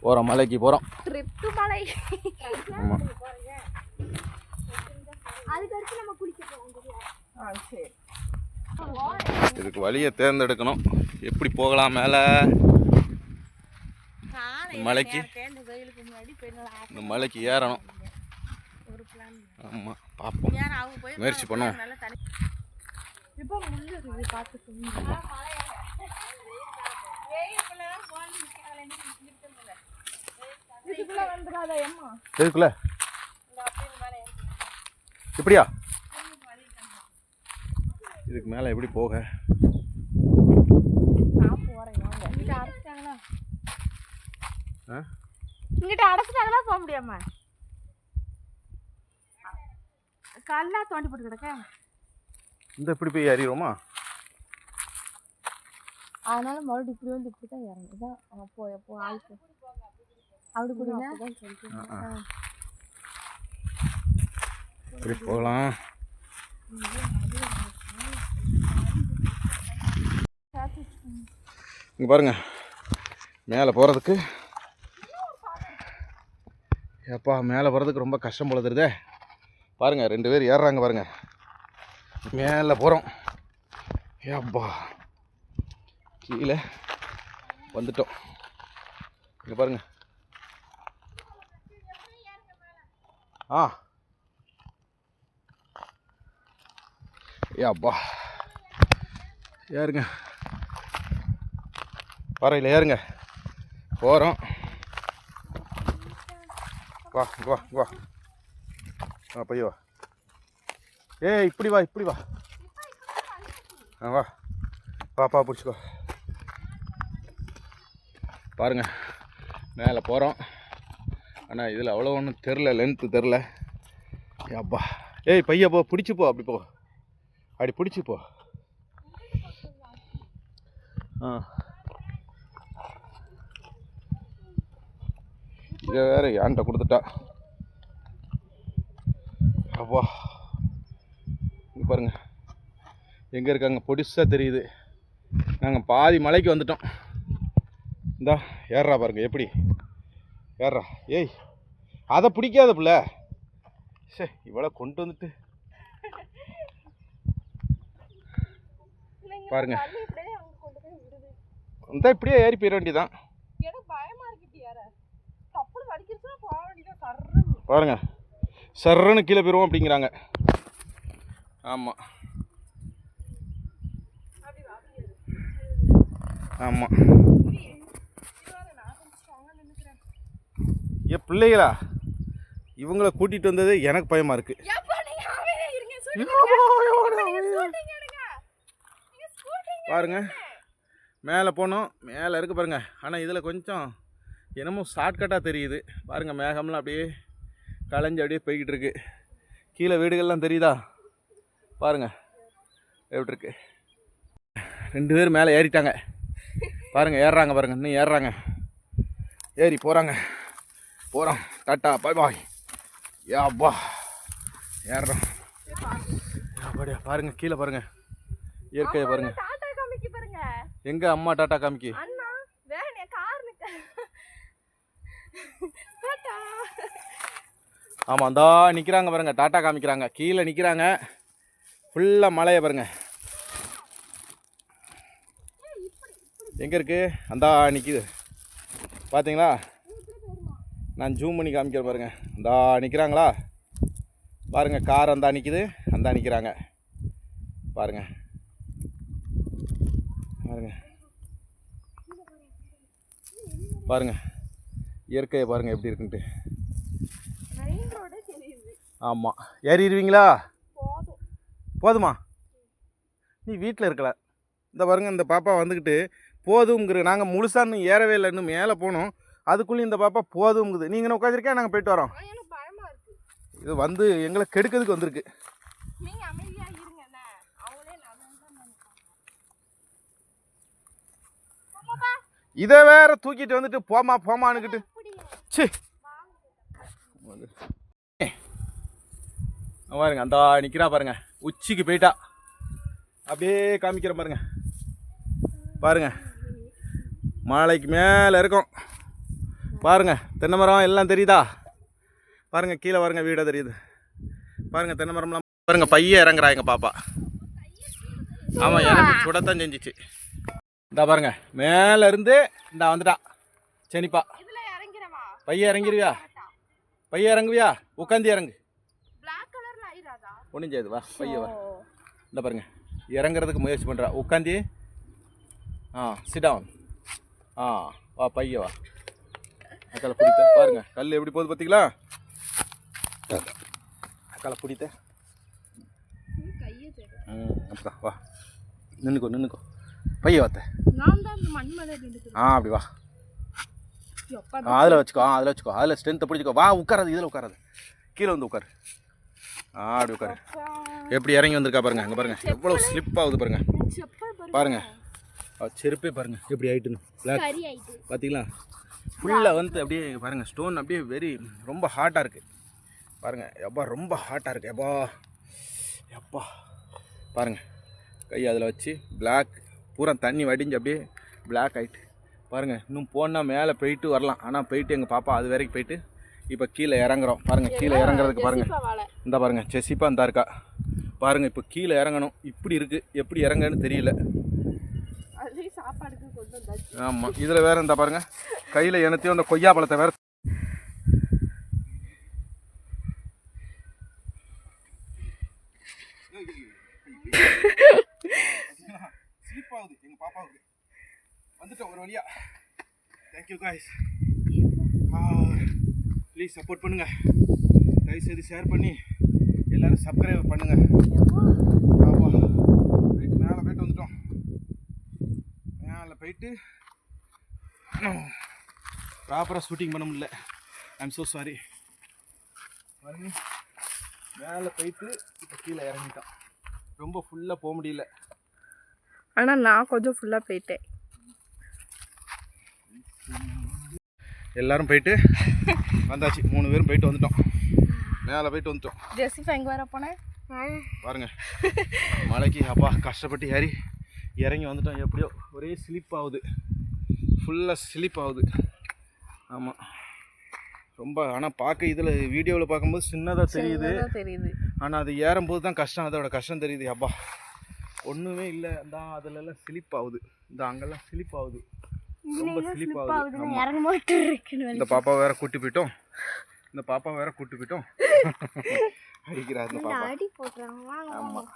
போகிறோம் மலைக்கு போகிறோம் ட்ரிப்பு மலை. ஆமாம் இதுக்கு வழியை தேர்ந்தெடுக்கணும். எப்படி போகலாம் மேலே? மலைக்கு. இந்த மலைக்கு ஏறணும். ஒரு பிளான் ஆமாம் பார்ப்போம். முயற்சி பண்ணுவோம். இப்போ எதுக்குள்ள? இப்படியா? இதுக்கு மேலே எப்படி போக? இங்கிட்ட அடைச்சிட்டாங்களா? போக முடியாம? கல்லா தோண்டி போட்டு கிடக்க. இந்த இப்படி போய் ஏறிடுவோமா? அதனால மறுபடியும் இப்படி வந்து இப்படி தான் இறங்கும் இதான் அப்போ எப்போ ஆயிட்டு அப்படி. இப்படி போகலாம். இங்கே பாருங்க. மேலே போகிறதுக்கு ஏப்பா மேலே போகிறதுக்கு ரொம்ப கஷ்டம் போல தெரியுதே. பாருங்க ரெண்டு பேர் ஏறுறாங்க பாருங்க. மேலே போகிறோம் ஏப்பா. கீழே வந்துட்டோம். இங்கே பாருங்க. ஆ. ஏப்பா. ஏறுங்க. பறையில் ஏறுங்க. போகிறோம் வா வா வா. ஆ போய் வா. ஏ இப்படி வா இப்படி வா. ஆ வா. பாப்பா பிடிச்சிக்கோ. பாருங்க. மேலே போகிறோம் ஆனால் இதில் அவ்வளோ ஒன்றும் தெரில லென்த்து தெரில அப்பா. ஏய் பைய போ பிடிச்சி போ அப்படி போ. அப்படி பிடிச்சி போ. ஆ. இதை வேறு ஏன்ட்ட கொடுத்துட்டா? அப்பா. இங்கே பாருங்க. எங்கே இருக்காங்க? பொடிசாக தெரியுது. நாங்கள் பாதி மலைக்கு வந்துட்டோம். இந்தா ஏறுறா பாருங்க எப்படி? ஏறுறா ஏய் அதை பிடிக்காத புள்ள. சே இவ்வளோ கொண்டு வந்துட்டு. பாருங்க. இந்த இப்படியே ஏறி போயிட வேண்டியதான் பாருங்க. சர்றன்னு கீழே போயிடுவோம் அப்படிங்கிறாங்க. ஆமாம் ஆமாம் ஏ பிள்ளைகளா? இவங்கள கூட்டிகிட்டு வந்தது எனக்கு பயமாக இருக்குது பாருங்க. மேலே போனோம். மேலே இருக்கு பாருங்க. ஆனால் இதில் கொஞ்சம் என்னமோ ஷார்ட்கட்டாக தெரியுது. பாருங்க மேகம்லாம் அப்படியே களைஞ்சு அப்படியே போய்கிட்டு இருக்கு. கீழே வீடுகள்லாம் தெரியுதா? பாருங்க. எப்படி இருக்கு? ரெண்டு பேர் மேலே ஏறிட்டாங்க. பாருங்க ஏறுறாங்க பாருங்க. இன்னும் ஏறுறாங்க. ஏறி போகிறாங்க போகிறோம் டாட்டா பாய் பாய் யாப்பா ஏறுறோம் அப்படியா பாருங்க கீழே பாருங்க. இயற்கையை பாருங்க. டாடா காமிக்கு பாருங்க. எங்க அம்மா டாட்டா காமிக்கி? ஆமாம் அந்தா நிற்கிறாங்க பாருங்க. டாட்டா காமிக்கிறாங்க. கீழே நிற்கிறாங்க ஃபுல்லாக மலையை பாருங்க. எங்கே இருக்கு? அந்தா நிற்கிது பார்த்தீங்களா நான் ஜூம் பண்ணி காமிக்கிறேன் பாருங்கள் இந்தா நிற்கிறாங்களா பாருங்கள் கார் அந்தா நிற்கிது அந்தா நிற்கிறாங்க பாருங்கள் பாருங்கள் பாருங்க. இயற்கையை பாருங்கள் எப்படி இருக்குன்ட்டு. ஆமாம் ஏறிடுவீங்களா? போதுமா? நீ வீட்டில் இருக்கல. இந்த பாருங்க இந்த பாப்பா வந்துக்கிட்டு போதுங்கிற நாங்கள் முழுசா இன்னும் ஏறவே இல்லை இன்னும் மேலே போனோம். அதுக்குள்ளேயும் இந்த பாப்பா போதுங்குது நீங்கள் உட்காந்துருக்கேன் நாங்கள் போயிட்டு வரோம். இது வந்து எங்களை கெடுக்கிறதுக்கு வந்திருக்கு. இதை வேற தூக்கிட்டு வந்துட்டு போமா போமான்னுக்கிட்டு. சி பாருங்க அந்த நிற்கிறா பாருங்க. உச்சிக்கு போயிட்டா. அப்படியே காமிக்கிறேன் பாருங்க. பாருங்க. மலைக்கு மேலே இருக்கும். பாருங்கள் தென்னை மரம் எல்லாம் தெரியுதா? பாருங்கள் கீழே பாருங்க வீடாக தெரியுது. பாருங்கள் தென்னை மரம்லாம் பாருங்கள் பையன் இறங்குறா எங்கள் பாப்பா. ஆமாம் எனக்கு சுடத்தான் செஞ்சிச்சு. இந்தா பாருங்க மேலேருந்து இந்தா வந்துட்டா செனிப்பா. பையன் இறங்கிருவியா? பையன் இறங்குவியா? உட்காந்து இறங்கு. ஒன்றும் செய்யாது வா பைய வா. இந்த பாருங்க இறங்குறதுக்கு முயற்சி பண்ணுறா உட்காந்து ஆ சிடவுன் ஆ வா பையன் வா. அக்கால பிடித்த பாருங்க கல் எப்படி போகுது பார்த்தீங்களா அக்கால பிடித்த. ம் அப்படிதான் வா. நின்னுக்கோ நின்னுக்கோ. பைய வாத்த. ஆ அப்படி வா. அதில் வச்சுக்கோ அதில் வச்சுக்கோ. அதில் ஸ்ட்ரென்த்தை பிடிச்சிக்கோ. வா உட்காராது இதில் உட்காராது. கீழே வந்து உட்காரு. ஆ அப்படி உட்காரு. எப்படி இறங்கி வந்திருக்கா பாருங்க அங்கே பாருங்க. எவ்வளோ ஸ்லிப் ஆகுது பாருங்க. பாருங்க. செருப்பே பாருங்க எப்படி ஆயிட்டுன்னு. பிளாக் பார்த்தீங்களா ஃபுல்லாக வந்து அப்படியே பாருங்க ஸ்டோன் அப்படியே வெரி ரொம்ப ஹாட்டாக இருக்குது பாருங்க எப்பா ரொம்ப ஹாட்டாக இருக்குது எப்பா எப்பா. பாருங்க கை அதில் வச்சு பிளாக் பூரா தண்ணி வடிஞ்சு அப்படியே பிளாக் ஆயிட்டு. பாருங்க இன்னும் போனால் மேலே போயிட்டு வரலாம். ஆனால் போயிட்டு எங்கள் பாப்பா அது வரைக்கும் போயிட்டு இப்போ கீழே இறங்குறோம். பாருங்க கீழே இறங்குறதுக்கு பாருங்க. ஜெசிபா வாழை. இந்த பாருங்க செசிப்பா இந்த இருக்கா. பாருங்க இப்போ கீழே இறங்கணும். இப்படி இருக்கு. எப்படி இறங்கன்னு தெரியல அது சாப்பாடுக்கு கொண்டு வந்தாச்சு ஆமாம் இதில் வேற இந்த பாருங்க. கையில் எனத்தையும் அந்த கொய்யா பழத்தை வேற வந்துட்டோம் ஒரு வழியா தேங்க்யூ காய்ஸ் ப்ளீஸ் சப்போர்ட் பண்ணுங்க. தயவு செய்து ஷேர் பண்ணி எல்லாரும் சப்ஸ்கிரைப் பண்ணுங்க ஆமா போயிட்டு மேலே போயிட்டு வந்துட்டோம் மேலே போயிட்டு ப்ராப்பராக ஷூட்டிங் பண்ண முடியல. ஐம் ஸோ சாரி பாருங்க. மேலே போயிட்டு இப்போ கீழே இறங்கிட்டோம் ரொம்ப ஃபுல்லாக போக முடியல. ஆனா நான் கொஞ்சம் ஃபுல்லா போயிட்டேன். எல்லாரும் போயிட்டு வந்தாச்சு. மூணு பேரும் போயிட்டு வந்துட்டோம். மேலே போயிட்டு வந்துட்டோம். ஜெசிபா எங்க வர போனேன் பாருங்க. மலைக்கு அப்பா கஷ்டப்பட்டு ஏறி இறங்கி வந்துட்டோம். எப்படியோ ஒரே ஸ்லிப் ஆகுது. ஃபுல்லாக ஸ்லிப் ஆகுது. ஆமாம் ரொம்ப ஆனால் பார்க்க இதில் வீடியோவில் பார்க்கும்போது சின்னதாக தெரியுது. தெரியுது. ஆனால் அது ஏறும்போது தான் கஷ்டம். அதோட கஷ்டம் தெரியுது. அப்பா ஒன்றுமே இல்லை. இந்த அதுலலாம் ஸ்லிப் ஆகுது. இந்த அங்கெல்லாம் ஸ்லிப் ஆகுது. ரொம்ப ஸ்லிப் ஆகுது. இந்த பாப்பா வேற கூட்டி போயிட்டோம். இந்த பாப்பா வேற கூட்டி போயிட்டோம். அடிக்கிறா இந்த பாப்பா. ஆமாம்